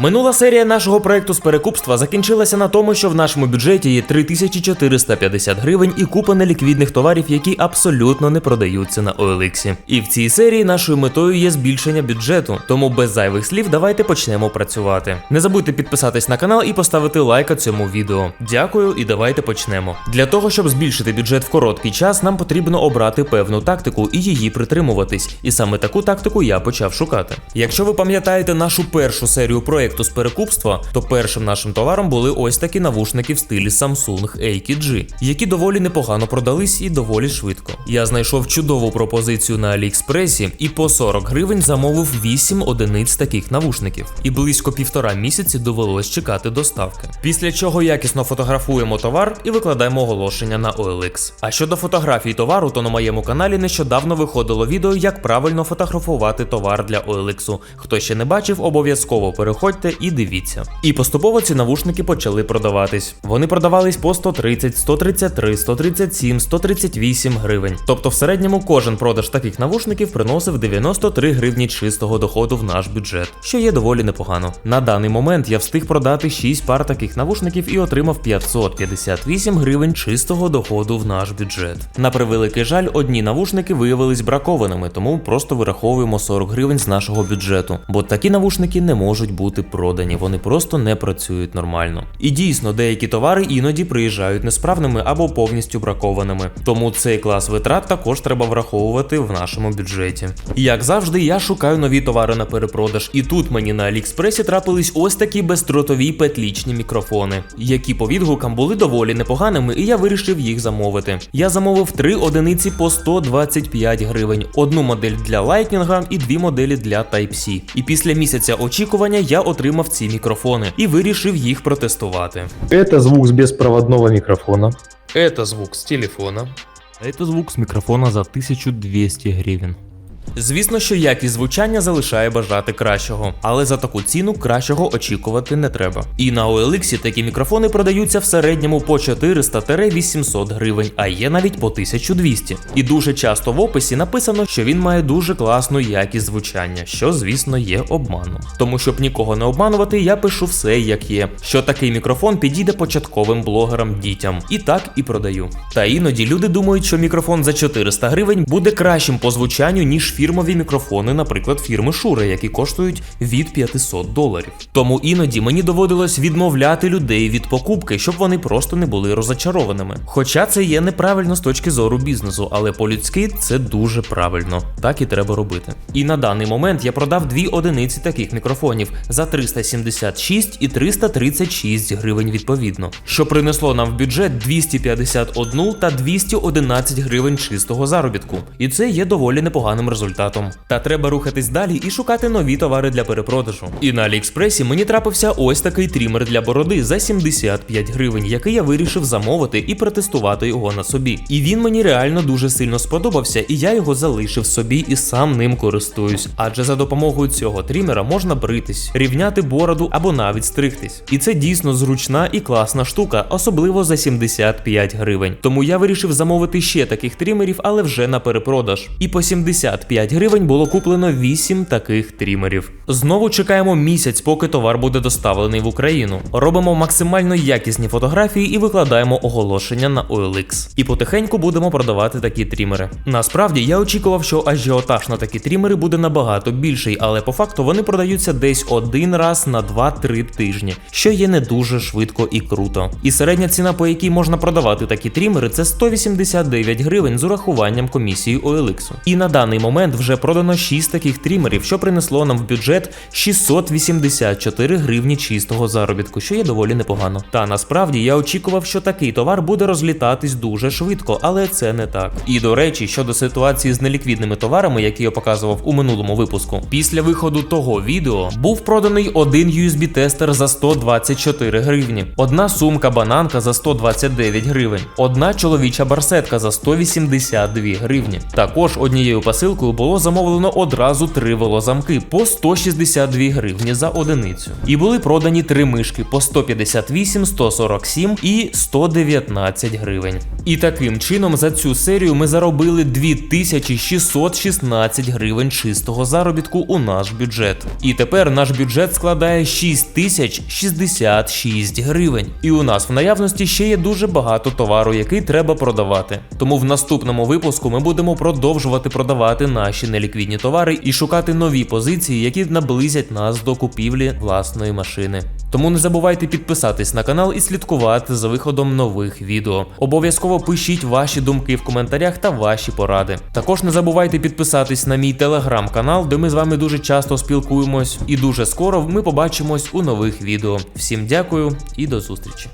Минула серія нашого проекту з перекупства закінчилася на тому, що в нашому бюджеті є 3450 гривень і купа неліквідних товарів, які абсолютно не продаються на OLX. І в цій серії нашою метою є збільшення бюджету, тому без зайвих слів давайте почнемо працювати. Не забудьте підписатись на канал і поставити лайк цьому відео. Дякую і давайте почнемо. Для того, щоб збільшити бюджет в короткий час, нам потрібно обрати певну тактику і її притримуватись. І саме таку тактику я почав шукати. Якщо ви пам'ятаєте нашу першу серію проекту з перекупства, то першим нашим товаром були ось такі навушники в стилі Samsung AKG, які доволі непогано продались і доволі швидко. Я знайшов чудову пропозицію на Аліекспресі і по 40 гривень замовив 8 одиниць таких навушників. І близько півтора місяці довелось чекати доставки. Після чого якісно фотографуємо товар і викладаємо оголошення на OLX. А щодо фотографій товару, то на моєму каналі нещодавно виходило відео, як правильно фотографувати товар для OLX. Хто ще не бачив, обов'язково переходьте і дивіться. І поступово ці навушники почали продаватись. Вони продавались по 130, 133, 137, 138 гривень. Тобто в середньому кожен продаж таких навушників приносив 93 гривні чистого доходу в наш бюджет, що є доволі непогано. На даний момент я встиг продати 6 пар таких навушників і отримав 558 гривень чистого доходу в наш бюджет. На превеликий жаль, одні навушники виявились бракованими, тому просто вираховуємо 40 гривень з нашого бюджету, бо такі навушники не можуть бути продані, вони просто не працюють нормально. І дійсно, деякі товари іноді приїжджають несправними або повністю бракованими. Тому цей клас витрат також треба враховувати в нашому бюджеті. Як завжди, я шукаю нові товари на перепродаж, і тут мені на Аліекспресі трапились ось такі бездротові петлічні мікрофони, які по відгукам були доволі непоганими, і я вирішив їх замовити. Я замовив три одиниці по 125 гривень, одну модель для Lightning і дві моделі для Type-C. І після місяця очікування я отримав ці мікрофони і вирішив їх протестувати. Это звук с беспроводного микрофона. Это звук з телефона. Это звук з мікрофона за 1200 гривень. Звісно, що якість звучання залишає бажати кращого, але за таку ціну кращого очікувати не треба. І на OLX такі мікрофони продаються в середньому по 400-800 гривень, а є навіть по 1200. І дуже часто в описі написано, що він має дуже класну якість звучання, що звісно є обманом. Тому щоб нікого не обманувати, я пишу все як є. Що такий мікрофон підійде початковим блогерам дітям. І так і продаю. Та іноді люди думають, що мікрофон за 400 гривень буде кращим по звучанню, ніж фірмові мікрофони, наприклад, фірми Шура, які коштують від 500 доларів. Тому іноді мені доводилось відмовляти людей від покупки, щоб вони просто не були розочарованими. Хоча це є неправильно з точки зору бізнесу, але по-людськи це дуже правильно. Так і треба робити. І на даний момент я продав дві одиниці таких мікрофонів за 376 і 336 гривень відповідно, що принесло нам в бюджет 251 та 211 гривень чистого заробітку. І це є доволі непоганим результатом. Та треба рухатись далі і шукати нові товари для перепродажу. І на Аліекспресі мені трапився ось такий трімер для бороди за 75 гривень, який я вирішив замовити і протестувати його на собі. І він мені реально дуже сильно сподобався, і я його залишив собі і сам ним користуюсь. Адже за допомогою цього трімера можна бритись, рівняти бороду або навіть стригтись. І це дійсно зручна і класна штука, особливо за 75 гривень. Тому я вирішив замовити ще таких трімерів, але вже на перепродаж. І по 75 гривень було куплено 8 таких трімерів. Знову чекаємо місяць, поки товар буде доставлений в Україну. Робимо максимально якісні фотографії і викладаємо оголошення на OLX. І потихеньку будемо продавати такі трімери. Насправді я очікував, що ажіотаж на такі трімери буде набагато більший, але по факту вони продаються десь один раз на 2-3 тижні, що є не дуже швидко і круто. І середня ціна, по якій можна продавати такі трімери, це 189 гривень з урахуванням комісії OLX. І на даний момент вже продано 6 таких трімерів, що принесло нам в бюджет 684 гривні чистого заробітку, що є доволі непогано. Та насправді я очікував, що такий товар буде розлітатись дуже швидко, але це не так. І до речі, щодо ситуації з неліквідними товарами, які я показував у минулому випуску, після виходу того відео був проданий один USB-тестер за 124 гривні, одна сумка бананка за 129 гривень, одна чоловіча барсетка за 182 гривні. Також однією посилкою було замовлено одразу три волозамки по 162 гривні за одиницю. І були продані три мишки по 158, 147 і 119 гривень. І таким чином за цю серію ми заробили 2616 гривень чистого заробітку у наш бюджет. І тепер наш бюджет складає 6066 гривень. І у нас в наявності ще є дуже багато товару, який треба продавати. Тому в наступному випуску ми будемо продовжувати продавати наші неліквідні товари і шукати нові позиції, які наблизять нас до купівлі власної машини. Тому не забувайте підписатись на канал і слідкувати за виходом нових відео. Обов'язково пишіть ваші думки в коментарях та ваші поради. Також не забувайте підписатись на мій телеграм-канал, де ми з вами дуже часто спілкуємось, і дуже скоро ми побачимось у нових відео. Всім дякую і до зустрічі!